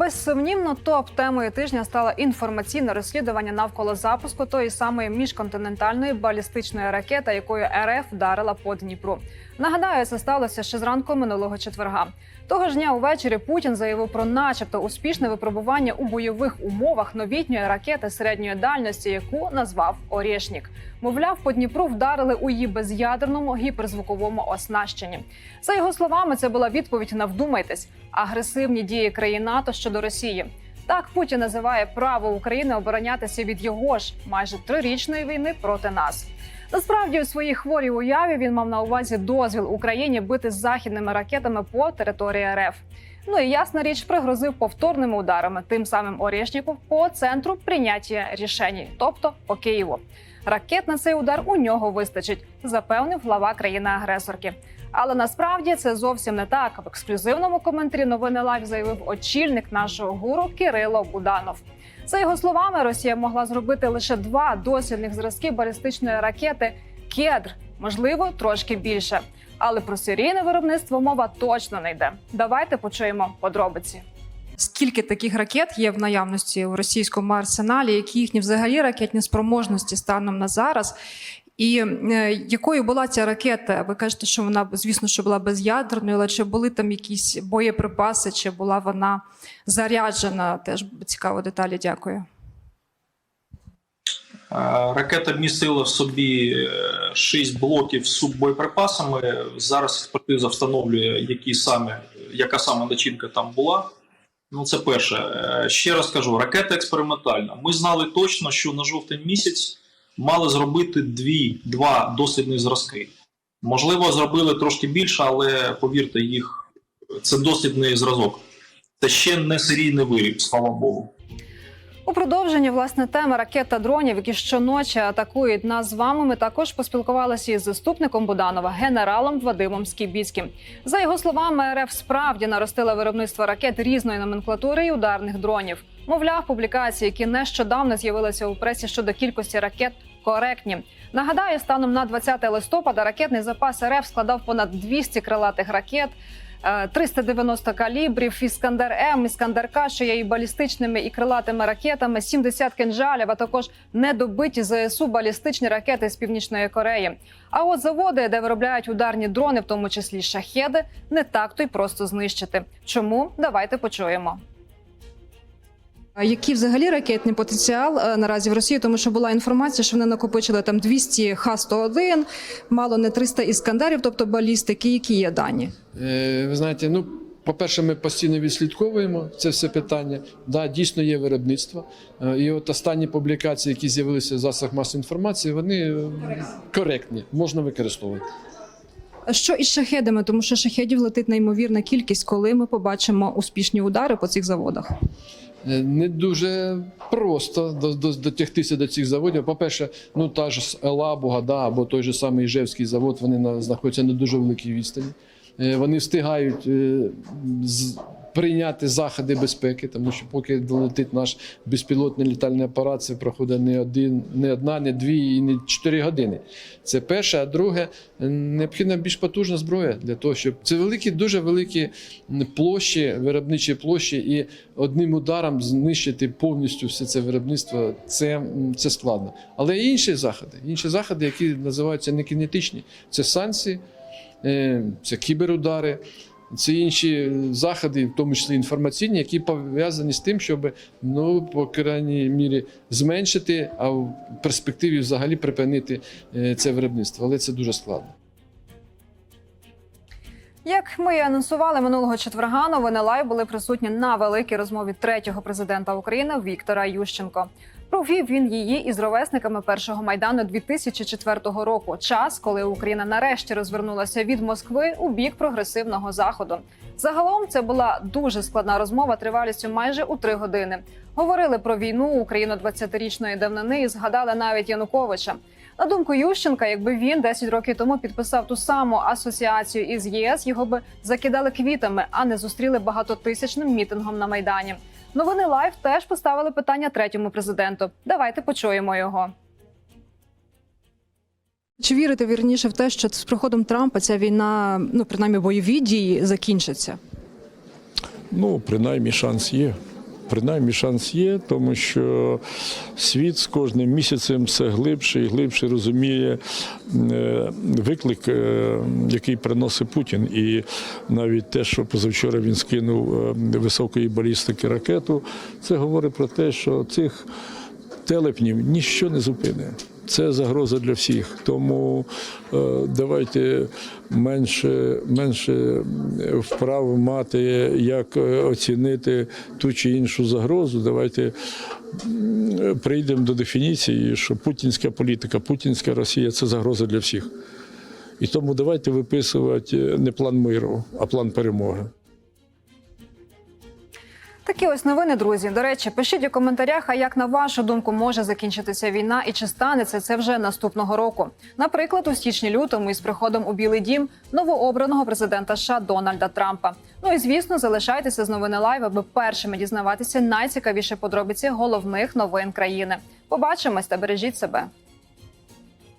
Безсумнівно, топ темою тижня стало інформаційне розслідування навколо запуску тої самої міжконтинентальної балістичної ракети, якою РФ вдарила по Дніпру. Нагадаю, це сталося ще зранку минулого четверга. Того ж дня увечері Путін заявив про, начебто, успішне випробування у бойових умовах новітньої ракети середньої дальності, яку назвав Орєшнік. Мовляв, по Дніпру вдарили у її без'ядерному гіперзвуковому оснащенні. За його словами, це була відповідь на вдумайтесь агресивні дії країн НАТО щодо Росії. Так Путін називає право України оборонятися від його ж майже трирічної війни проти нас. Насправді, у своїй хворій уяві він мав на увазі дозвіл Україні бити західними ракетами по території РФ. Ну і ясна річ пригрозив повторними ударами, тим самим Орєшніку по центру прийняття рішень, тобто по Києву. Ракет на цей удар у нього вистачить, запевнив глава країни-агресорки. Але насправді це зовсім не так. В ексклюзивному коментарі новини Лайв заявив очільник нашого гуру Кирило Буданов. За його словами, Росія могла зробити лише два дослідних зразки балістичної ракети Кедр, можливо, трошки більше. Але про серійне виробництво мова точно не йде. Давайте почуємо подробиці. Скільки таких ракет є в наявності у російському арсеналі? Які їхні взагалі ракетні спроможності станом на зараз? І е, якою була ця ракета? Ви кажете, що вона звісно, що була без'ядерною, але чи були там якісь боєприпаси, чи була вона заряджена? Теж цікаво деталі. Дякую. Е, Ракета містила в собі 6 блоків з суббоєприпасами. Зараз експертиза встановлює, які саме, яка саме начинка там була. Ну, це перше. Е, Ще раз кажу, ракета експериментальна. Ми знали точно, що на жовтень місяць мали зробити дві, два дослідні зразки. Можливо, зробили трошки більше, але повірте, їх це дослідний зразок. Це ще не серійний виріб, слава Богу. У продовженні власне теми ракет та дронів, які щоночі атакують нас з вами. Ми також поспілкувалися із заступником Буданова, генералом Вадимом Скібіцьким. За його словами, РФ справді наростила виробництво ракет різної номенклатури і ударних дронів. Мовляв, публікації, які нещодавно з'явилися у пресі щодо кількості ракет, коректні. Нагадаю, станом на 20 листопада ракетний запас РФ складав понад 200 крилатих ракет. е, 390 калібрів, Іскандер М, Іскандер К, що є і балістичними і крилатими ракетами, 70 кинжалів, а також недобиті ЗСУ балістичні ракети з північної Кореї. А от заводи, де виробляють ударні дрони, в тому числі шахеди, не так то й просто знищити. Чому давайте почуємо. А який взагалі ракетний потенціал е, наразі в Росії? Тому що була інформація, що вони накопичили там 200 Х-101, мало не 300 іскандерів, тобто балістики. Які є дані? Е, Ви знаєте, ну, по-перше, ми постійно відслідковуємо це все питання. Да, дійсно є виробництво. Е, І от останні публікації, які з'явилися в засобах масової інформації, вони коректні, можна використовувати. Що із шахедами? Тому що шахедів летить неймовірна кількість, коли ми побачимо успішні удари по цих заводах. Е, Не дуже просто до- до- дотягтися до цих заводів. По-перше, ну та ж Елабуга, да, або той же самий Іжевський завод, вони на, знаходяться на дуже великій відстані. Е, Вони встигають е, прийняти заходи безпеки, тому що поки долетить наш безпілотний літальний апарат, це проходить не один, не одна, не дві і не чотири години. Це перше. А друге, необхідна більш потужна зброя для того, щоб це великі, дуже великі площі, виробничі площі, і одним ударом знищити повністю все це виробництво. Це, це складно. Але є інші заходи, інші заходи, які називаються не кінетичні, це санкції, е, це кіберудари. Це інші заходи, в тому числі інформаційні, які пов'язані з тим, щоб ну, по крайній мірі зменшити, а в перспективі взагалі припинити е, це виробництво. Але це дуже складно. Як ми і анонсували минулого четверга, новини лайв були присутні на великій розмові третього президента України Віктора Ющенко. Провів він її із ровесниками першого майдану 2004 року. Час, коли Україна нарешті розвернулася від Москви у бік прогресивного заходу. Загалом це була дуже складна розмова тривалістю майже у три години. Говорили про війну Україну 20-річної давнини і згадали навіть Януковича. На думку Ющенка, якби він 10 років тому підписав ту саму асоціацію із ЄС, його би закидали квітами, а не зустріли багатотисячним мітингом на майдані. Новини Лайв теж поставили питання третьому президенту. Давайте почуємо його. Чи вірите вірніше в те, що з приходом Трампа ця війна, ну принаймні бойові дії, закінчаться? Ну, принаймні, шанс є. Принаймні шанс є, тому що світ з кожним місяцем все глибше і глибше розуміє е, виклик, е, який приносить Путін. І навіть те, що позавчора він скинув е, високої балістики ракету, це говорить про те, що цих телепнів ніщо не зупине. Це загроза для всіх. Тому е, давайте менше, менше вправ мати, як е, оцінити ту чи іншу загрозу. Давайте прийдемо до дефініції, що путінська політика, путінська Росія це загроза для всіх. І тому давайте виписувати не план миру, а план перемоги. Такі ось новини, друзі. До речі, пишіть у коментарях, а як на вашу думку може закінчитися війна і чи станеться це вже наступного року. Наприклад, у січні-лютому із приходом у Білий Дім новообраного президента США Дональда Трампа. Ну і звісно, залишайтеся з новини лайв, аби першими дізнаватися найцікавіші подробиці головних новин країни. Побачимось та бережіть себе.